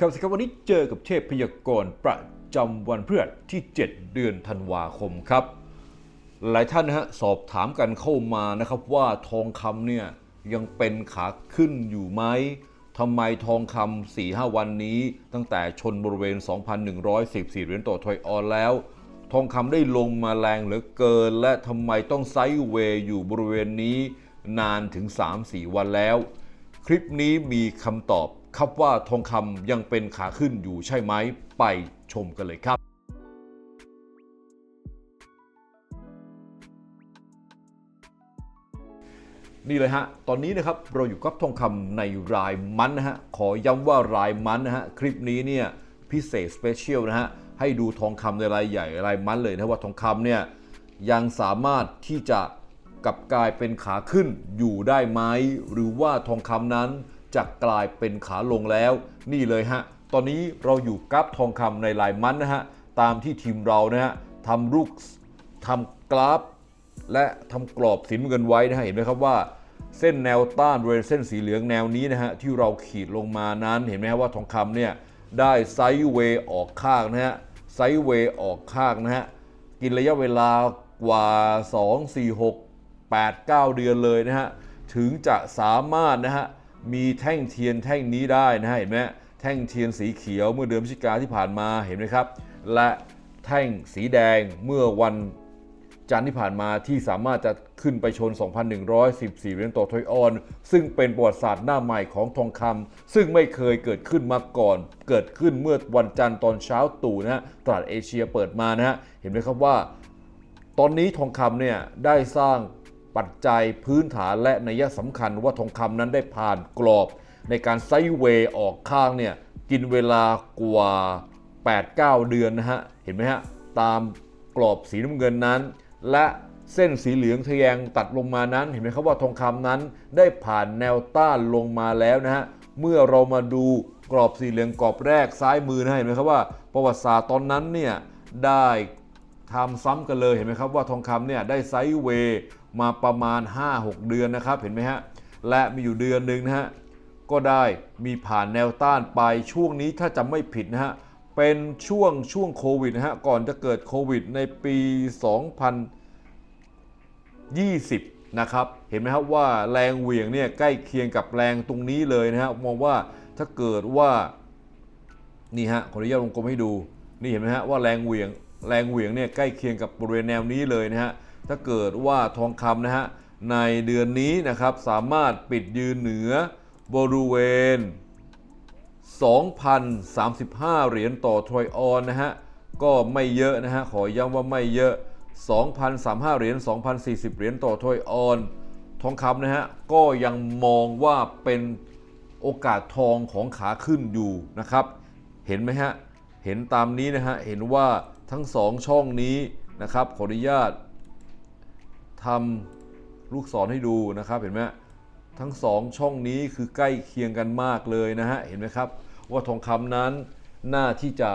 ครับสิครับวันนี้เจอกับเทพพยากรณ์ประจำวันพฤหัสที่ 7 เดือนธันวาคมครับ หลายท่านนะฮะสอบถามกันเข้ามานะครับว่าทองคำเนี่ยยังเป็นขาขึ้นอยู่ไหมทำไมทองคำ4 5วันนี้ ตั้งแต่ชนบริเวณ 2,114เหรียญต่อทอยออนแล้ว ทองคำได้ลงมาแรงเหลือเกิน และทำไมต้องไซด์เวย์อยู่บริเวณนี้นานถึง 3-4 วันแล้ว คลิปนี้มีคำตอบ ครับว่าทองคำยังเป็นขาขึ้นอยู่ใช่ไหมไปชมกันเลยครับนี่เลยฮะ ตอนนี้นะครับเราอยู่กับทองคำในรายมันนะฮะ ขอย้ำว่ารายมันนะฮะ คลิปนี้เนี่ยพิเศษสเปเชียลนะฮะ ให้ดูทองคำในรายใหญ่รายมันเลยนะว่าทองคำเนี่ยยังสามารถที่จะกลับกลายเป็นขาขึ้นอยู่ได้ไหม หรือว่าทองคำนั้น จะกลายเป็นขาลงแล้ว นี่เลยฮะ ตอนนี้เราอยู่กับทองคำในรายมันนะฮะ ตามที่ทีมเรานะฮะทำรูปทำกราฟ และทำกรอบสีน้ำเงินไว้นะฮะ เห็นไหมครับว่าเส้นแนวต้านบริเวณเส้นสีเหลืองแนวนี้นะฮะ ที่เราขีดลงมานั้นเห็นไหมครับว่าทองคำเนี่ยได้ไซด์เวย์ออกข้างนะฮะไซด์เวย์ออกข้างนะฮะกินระยะเวลากว่า 2 4 6 8 9 เดือนเลยนะฮะ ถึงจะสามารถนะฮะ มีแท่งเทียนแท่งนี้ได้นะฮะเห็นไหมแท่งเทียนสีเขียวเมื่อเดือนพฤศจิกาที่ผ่านมาเห็นไหมครับ และแท่งสีแดงเมื่อวันจันทร์ที่ผ่านมาที่สามารถจะขึ้นไปชน 2,114 เหรียญต่อทอยออน ซึ่งเป็นประวัติศาสตร์หน้าใหม่ของทองคำซึ่งไม่เคยเกิดขึ้นมาก่อน เกิดขึ้นเมื่อวันจันทร์ตอนเช้าตู่นะฮะตลาดเอเชียเปิดมานะฮะเห็นไหมครับว่า ตอนนี้ทองคำเนี่ยได้สร้าง ปัจจัยพื้นฐานและนัยสำคัญว่าทองคำนั้นได้ผ่านกรอบ ในการไซด์เวย์ออกข้างเนี่ยกินเวลากว่า 8-9 เดือนนะฮะ เห็นไหมฮะ ตามกรอบสีน้ำเงินนั้น และเส้นสีเหลืองทะแยงตัดลงมานั้น เห็นไหมครับว่าทองคำนั้นได้ผ่านแนวต้านลงมาแล้วนะฮะ เมื่อเรามาดูกรอบสีเหลืองกรอบแรกซ้ายมือนะฮะเห็นไหมครับว่าประวัติศาสตร์ตอนนั้นเนี่ยได้ทำซ้ำกันเลยเห็นไหมครับว่าทองคำเนี่ยได้ไซด์เวย์ มาประมาณ 5-6 เดือนนะครับเห็นไหมฮะและมีอยู่เดือนหนึ่งนะฮะก็ได้มีผ่านแนวต้านไปช่วงนี้ถ้าจำไม่ผิดนะฮะเป็นช่วงช่วงโควิดนะฮะก่อนจะเกิดโควิดในปี 2020 นะครับ เห็นไหมครับว่าแรงเหวี่ยงเนี่ยใกล้เคียงกับแรงตรงนี้เลยนะฮะมองว่าถ้าเกิดว่านี่ฮะขออนุญาตวงกลมให้ดูนี่เห็นไหมฮะว่าแรงเหวี่ยงแรงเหวี่ยงเนี่ยใกล้เคียงกับบริเวณแนวนี้เลยนะฮะ ถ้าเกิดว่าทองคำนะฮะในเดือนนี้นะครับสามารถปิดยืนเหนือบริเวณ 2,035 เหรียญต่อทรอยออนนะฮะก็ไม่เยอะนะฮะขอย้ำว่าไม่เยอะ 2,035 เหรียญ 2,040 เหรียญต่อทรอยออน ทองคำนะฮะก็ยังมองว่าเป็นโอกาสทองของขาขึ้นอยู่นะครับ เห็นไหมฮะ เห็นตามนี้นะฮะ เห็นว่าทั้งสองช่องนี้นะครับขออนุญาต ทำลูกศรให้ดูนะครับเห็นไหมทั้งสองช่องนี้คือใกล้เคียงกันมากเลยนะฮะเห็นไหมครับ ว่าทองคำนั้นน่าที่จะ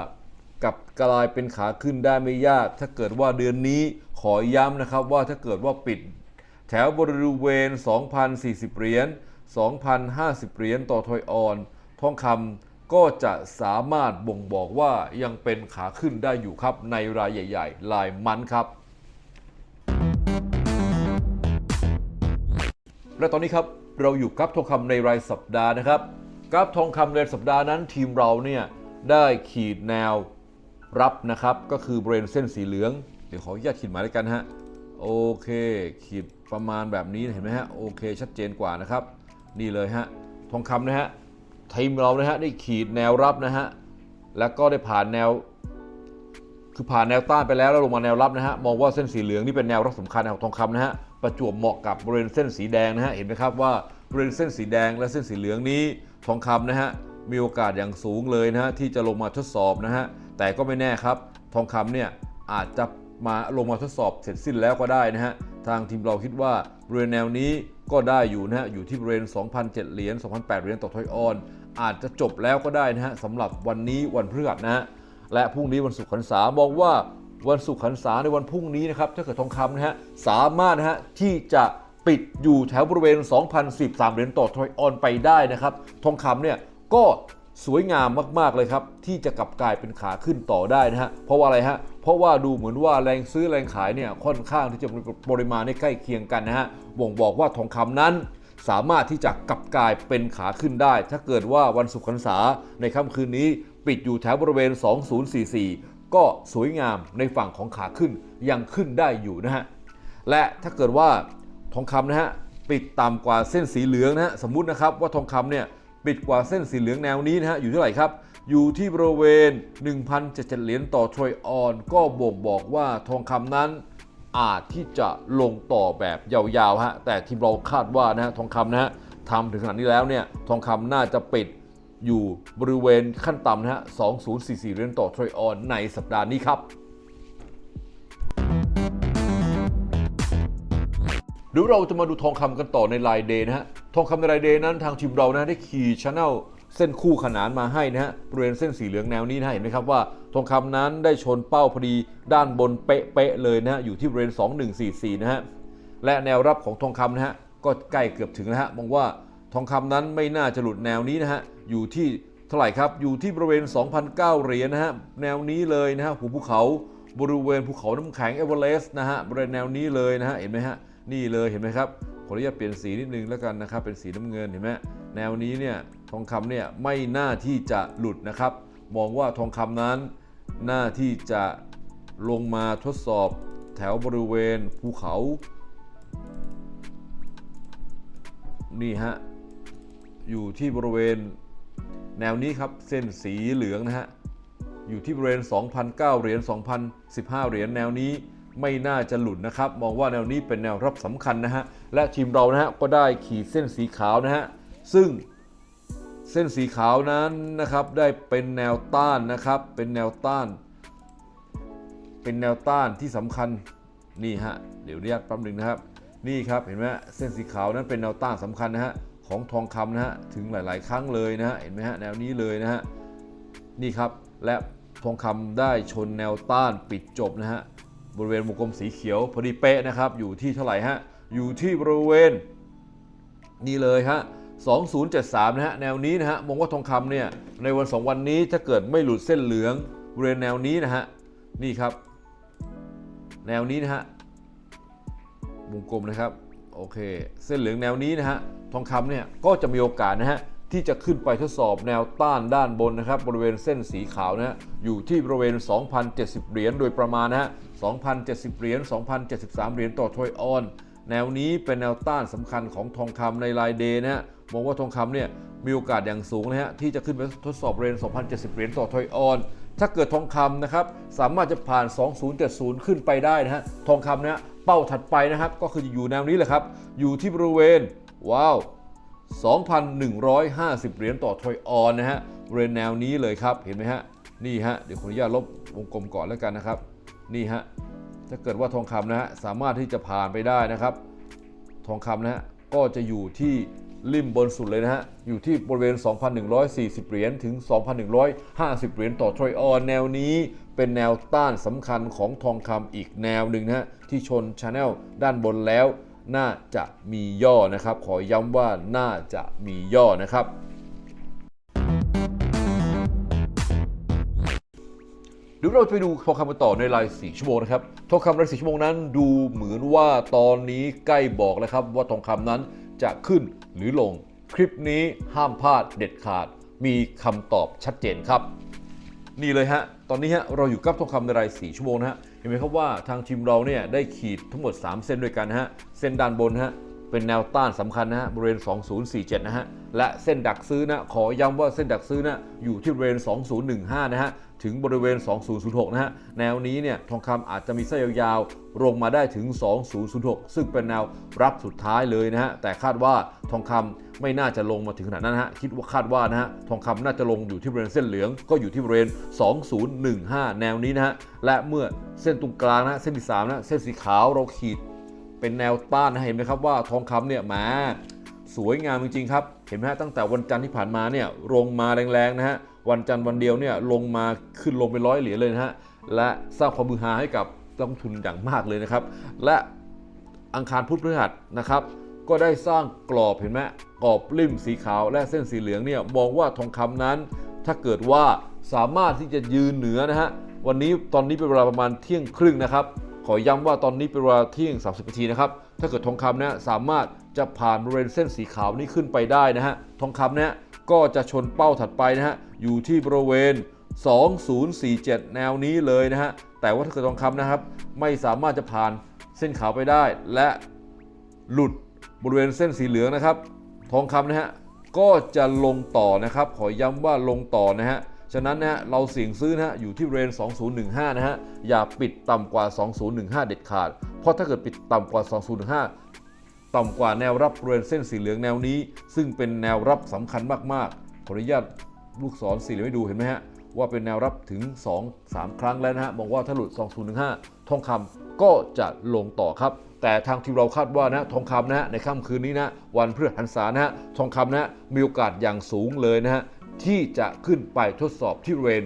กลับกลายเป็นขาขึ้นได้ไม่ยาก ถ้าเกิดว่าเดือนนี้ขอย้ำนะครับว่าถ้าเกิดว่าปิด แถวบริเวณ 2,040 เหรียญ 2,050 เหรียญต่อทอยออน ทองคำก็จะสามารถบ่งบอกว่ายังเป็นขาขึ้นได้อยู่ครับในรายใหญ่ ๆ ลายมันครับ และตอนนี้ครับเราอยู่กับทองคำในรายสัปดาห์นะครับกราฟทองคำในรายสัปดาห์นั้นทีมเราเนี่ยได้ขีดแนวรับนะครับ ก็คือบริเวณเส้นสีเหลือง เดี๋ยวขออนุญาตขีดหมายเลขกันฮะโอเค ขีดประมาณแบบนี้เห็นไหมฮะโอเค ชัดเจนกว่านะครับ นี่เลยฮะทองคำนะฮะทีมเรานะฮะได้ขีดแนวรับนะฮะแล้วก็ได้ผ่านแนว คือผ่านแนวต้านไปแล้วแล้วลงมาแนวรับนะฮะมองว่าเส้นสีเหลืองนี่เป็นแนวรับสำคัญของทองคำนะฮะ ประจวบเหมาะกับบริเวณเส้นสีแดงนะฮะเห็นไหมครับว่าบริเวณเส้นสีแดงและเส้นสีเหลืองนี้ทองคำนะฮะมีโอกาสอย่างสูงเลยนะฮะที่จะลงมาทดสอบนะฮะแต่ก็ไม่แน่ครับ ทองคำเนี่ยอาจจะมาลงมาทดสอบเสร็จสิ้นแล้วก็ได้นะฮะทางทีมเราคิดว่าบริเวณแนวนี้ก็ได้อยู่นะฮะอยู่ที่บริเวณ2,007เหรียญ2,008เหรียญต่อทอยออน อาจจะจบแล้วก็ได้นะฮะสำหรับวันนี้วันพฤหัสนะฮะและพรุ่งนี้วันศุกร์ขันษามองว่า วันศุกร์ขันษาในวันพรุ่งนี้นะครับถ้าเกิดทองคำนะฮะสามารถนะฮะที่จะปิดอยู่แถวบริเวณ 2,013 เหรียญต่อทอยออนไปได้นะครับ ทองคำเนี่ยก็สวยงามมาก ๆ เลยครับ ที่จะกลับกลายเป็นขาขึ้นต่อได้นะฮะ เพราะว่าอะไรฮะ เพราะว่าดูเหมือนว่าแรงซื้อแรงขายเนี่ยค่อนข้างที่จะปริมาณในใกล้เคียงกันนะฮะบ่งบอกว่าทองคำนั้น สามารถที่จะกลับกลายเป็นขาขึ้นได้ ถ้าเกิดว่าวันศุกร์ขันษาในค่ำคืนนี้ ปิดอยู่แถวบริเวณ 2044 ก็สวยงามในฝั่งของขาขึ้นยังขึ้นได้อยู่นะฮะและถ้าเกิดว่าทองคำนะฮะปิดต่ำกว่าเส้นสีเหลืองนะฮะสมมุตินะครับว่าทองคำเนี่ยปิดกว่าเส้นสีเหลืองแนวนี้นะฮะอยู่เท่าไหร่ครับ อยู่ที่บริเวณ 1,077เหรียญต่อทรอยออน ก็บ่งบอกว่าทองคำนั้นอาจที่จะลงต่อแบบยาวๆฮะแต่ทีมเราคาดว่านะฮะทองคำนะฮะทำถึงขนาดนี้แล้วเนี่ยทองคำน่าจะปิด อยู่บริเวณขั้นต่ำนะฮะ 2044 เหรียญต่อทรอยออนในสัปดาห์นี้ครับ เดี๋ยวเราจะมาดูทองคำกันต่อในรายเดย์นะฮะ ทองคำในรายเดย์นั้นทางทีมเรานะได้ขี่ชแนลเส้นคู่ขนานมาให้นะฮะบริเวณเส้นสีเหลืองแนวนี้นะเห็นไหมครับว่าทองคำนั้นได้ชนเป้าพอดีด้านบนเป๊ะๆเลยนะฮะอยู่ที่บริเวณ 2144 นะฮะและแนวรับของทองคำนะฮะก็ใกล้เกือบถึงแล้วฮะมองว่าทองคำนั้นไม่น่าจะหลุดแนวนี้นะฮะ อยู่ที่เท่าไหร่ครับ อยู่ที่บริเวณ 2,009 เหรียญนะฮะ แนวนี้เลยนะฮะหูภูเขาบริเวณภูเขาน้ำแข็งเอเวอเรสต์นะฮะ บริเวณแนวนี้เลยนะฮะ เห็นไหมฮะ นี่เลยเห็นไหมครับ ขออนุญาตเปลี่ยนสีนิดนึงแล้วกันนะครับ เป็นสีน้ำเงินเห็นไหมแนวนี้เนี่ยทองคำเนี่ยไม่น่าที่จะหลุดนะครับ มองว่าทองคำนั้นน่าที่จะลงมาทดสอบแถวบริเวณภูเขานี่ฮะอยู่ที่บริเวณ แนวนี้ครับเส้นสีเหลืองนะฮะอยู่ที่บริเวณ2,009เหรียญ2,015 เหรียญแนวนี้ไม่น่าจะหลุดนะครับ มองว่าแนวนี้เป็นแนวรับสำคัญนะฮะและทีมเรานะฮะก็ได้ขีดเส้นสีขาวนะฮะซึ่งเส้นสีขาวนั้นนะครับได้เป็นแนวต้านนะครับ เป็นแนวต้าน เป็นแนวต้านที่สำคัญนี่ฮะเดี๋ยวเรียกแป๊บหนึงนะครับ นี่ครับเห็นไหมเส้นสีขาวนั้นเป็นแนวต้านสำคัญนะฮะ ของทองคำนะฮะถึงหลาย ๆ ครั้งเลยนะฮะเห็นไหมฮะแนวนี้เลยนะฮะนี่ครับและทองคำได้ชนแนวต้านปิดจบนะฮะบริเวณวงกลมสีเขียวพอดีเป๊ะนะครับอยู่ที่เท่าไหร่ฮะอยู่ที่บริเวณ นี่เลยฮะ2073นะฮะแนวนี้นะฮะมองว่าทองคำเนี่ยในวัน 2 วันนี้ถ้าเกิดไม่หลุดเส้นเหลืองบริเวณแนวนี้นะฮะนี่ครับ แนวนี้นะฮะวงกลมนะครับโอเค เส้นเหลืองแนวนี้นะฮะ ทองคำเนี่ยก็จะมีโอกาสนะฮะที่จะขึ้นไปทดสอบแนวต้านด้านบนนะครับบริเวณเส้นสีขาวนะฮะอยู่ที่บริเวณ 2,070 เหรียญโดยประมาณนะฮะ 2,070 เหรียญ 2,073 เหรียญต่อทอยออน แนวนี้เป็นแนวต้านสำคัญของทองคำในรายเดย์นะฮะมองว่าทองคำเนี่ยมีโอกาสอย่างสูงนะฮะที่จะขึ้นไปทดสอบเรน2,070 เหรียญต่อทอยออนถ้าเกิดทองคำนะครับสามารถจะผ่าน 2070 ขึ้นไปได้นะฮะทองคำเนี่ยเป้าถัดไปนะครับก็คืออยู่แนวนี้แหละครับอยู่ที่บริเวณ ว้าว 2,150 เหรียญต่อทอยออนนะฮะบริเวณแนวนี้เลยครับ เห็นไหมฮะ นี่ฮะ เดี๋ยวขออนุญาตลบวงกลมก่อนแล้วกันนะครับ นี่ฮะ ถ้าเกิดว่าทองคำนะฮะ สามารถที่จะผ่านไปได้นะครับ ทองคำนะฮะ ก็จะอยู่ที่ริมบนสุดเลยนะฮะ อยู่ที่บริเวณ 2,140 เหรียญถึง 2,150 เหรียญต่อทรอยออนแนวนี้เป็นแนวต้านสำคัญของทองคำอีกแนวหนึ่งนะฮะ ที่ชนชาแนลด้านบนแล้ว น่าจะมีย่อนะครับ ขอย้ำว่าน่าจะมีย่อนะครับ เดี๋ยวเราไปดูทองคำกันต่อในราย4ชั่วโมงนะครับทองคำราย4ชั่วโมงนั้นดูเหมือนว่าตอนนี้ใกล้บอกแล้วครับว่าทองคำนั้นจะขึ้นหรือลง คลิปนี้ห้ามพลาดเด็ดขาด มีคำตอบชัดเจนครับ นี่เลยฮะ ตอนนี้ฮะเราอยู่กับทองคำในราย4ชั่วโมงนะฮะ เห็นไหมครับว่าทางทีมเราเนี่ยได้ขีดทั้งหมด 3 เส้นด้วยกันฮะ เส้นด้านบนฮะ เป็นแนวต้านสำคัญนะฮะบริเวณ 2047 นะฮะ และเส้นดักซื้อนะ ขอย้ำว่าเส้นดักซื้อนะอยู่ที่บริเวณ 2015 นะฮะ ถึงบริเวณ 2006 นะฮะ แนวนี้เนี่ยทองคำอาจจะมีเส้นยาวๆลงมาได้ถึง 2006 ซึ่งเป็นแนวรับสุดท้ายเลยนะฮะ แต่คาดว่าทองคำไม่น่าจะลงมาถึงขนาดนั้นนะฮะ คิดว่าคาดว่านะฮะ ทองคำน่าจะลงอยู่ที่บริเวณเส้นเหลือง ก็อยู่ที่บริเวณ 2015 แนวนี้นะฮะ และเมื่อเส้นตรงกลางนะ เส้นที่3นะ เส้นสีขาวเราขีด เป็นแนวต้านนะเห็นไหมครับว่าทองคำเนี่ยแหมาสวยงามจริงๆครับเห็นไหมฮะตั้งแต่วันจันทร์ที่ผ่านมาเนี่ยลงมาแรงๆนะฮะวันจันทร์วันเดียวเนี่ยลงมาขึ้นลงเป็นร้อยเหรียญเลยนะฮะและสร้างความมือฮาให้กับนักลงทุนอย่างมากเลยนะครับ และอังคารพุธพฤหัสนะครับ ก็ได้สร้างกรอบเห็นไหมกรอบริมสีขาวและเส้นสีเหลืองเนี่ยมองว่าทองคำนั้น ถ้าเกิดว่าสามารถที่จะยืนเหนือนะฮะวันนี้ตอนนี้เป็นเวลาประมาณเที่ยงครึ่งนะครับ ขอย้ำว่าตอนนี้เป็นเวลาเที่ยง 30นาทีนะครับ ถ้าเกิดทองคำเนี่ยสามารถจะผ่านบริเวณเส้นสีขาวนี้ขึ้นไปได้นะฮะ ทองคำเนี่ยก็จะชนเป้าถัดไปนะฮะ อยู่ที่บริเวณ 2047 แนวนี้เลยนะฮะ แต่ว่าถ้าเกิดทองคำนะครับ ไม่สามารถจะผ่านเส้นขาวไปได้ และหลุดบริเวณเส้นสีเหลืองนะครับ ทองคำนะฮะก็จะลงต่อนะครับ ขอย้ำว่าลงต่อนะฮะ ฉะนั้นนะฮะเราเสี่ยงซื้อนะฮะอยู่ที่เรน 2015 นะฮะ อย่าปิดต่ำกว่า 2015 เด็ดขาด เพราะถ้าเกิดปิดต่ำกว่า 2015 ต่ำกว่าแนวรับบริเวณเส้นสีเหลืองแนวนี้ ซึ่งเป็นแนวรับสำคัญมากๆ ขออนุญาตลูกศรสีเหลืองให้ดูเห็นไหมฮะ ว่าเป็นแนวรับถึง 2-3 ครั้งแล้วนะฮะบอกว่าถ้าหลุด 2015 ทองคำก็จะลงต่อครับแต่ทางที่เราคาดว่านะทองคำนะฮะในค่ำคืนนี้นะวันพฤหัสบดีนะฮะทองคำนะฮะมีโอกาสอย่างสูงเลยนะฮะ ที่จะขึ้นไปทดสอบที่เรน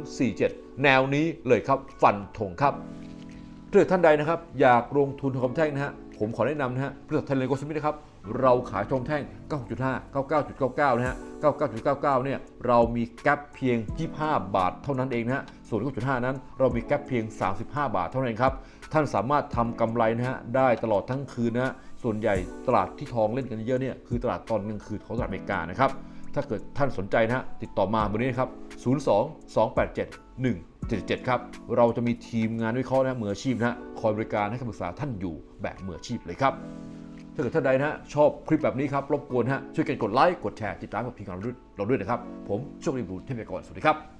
2047 แนวนี้เลยครับฟันธงครับถ้าเกิดท่านใดนะครับ อยากลงทุนทองคำแท่งนะฮะผมขอแนะนำนะฮะบริษัทไทยเลโกสมิธนะครับเราขายทองแท่ง 9.5 99.99 นะฮะ 99.99 เนี่ย เรามีแกลบเพียง 25 บาทเท่านั้นเองนะฮะ ส่วน 9.5 นั้น เรามีแกลบเพียง 35 บาทเท่านั้นครับ ท่านสามารถทำกำไรนะฮะ ได้ตลอดทั้งคืนนะฮะ ส่วนใหญ่ตลาดที่ทองเล่นกันเยอะเนี่ย คือตลาดตอนกลางคืนของตลาดอเมริกานะครับ ถ้าเกิดท่านสนใจนะฮะติดต่อมาเบอร์นี้นะครับ 02 287 177 ครับ เราจะมีทีมงานวิเคราะห์นะมืออาชีพนะฮะคอยบริการให้คำปรึกษาท่านอยู่แบบมืออาชีพเลยครับ ถ้าเกิดท่านใดนะฮะชอบคลิปแบบนี้ครับ รบกวนฮะช่วยกันกดไลค์ กดแชร์ ติดตามกับพีของเราด้วยเราด้วยนะครับ ผมโชคดีบุญเทพยากรสวัสดีครับ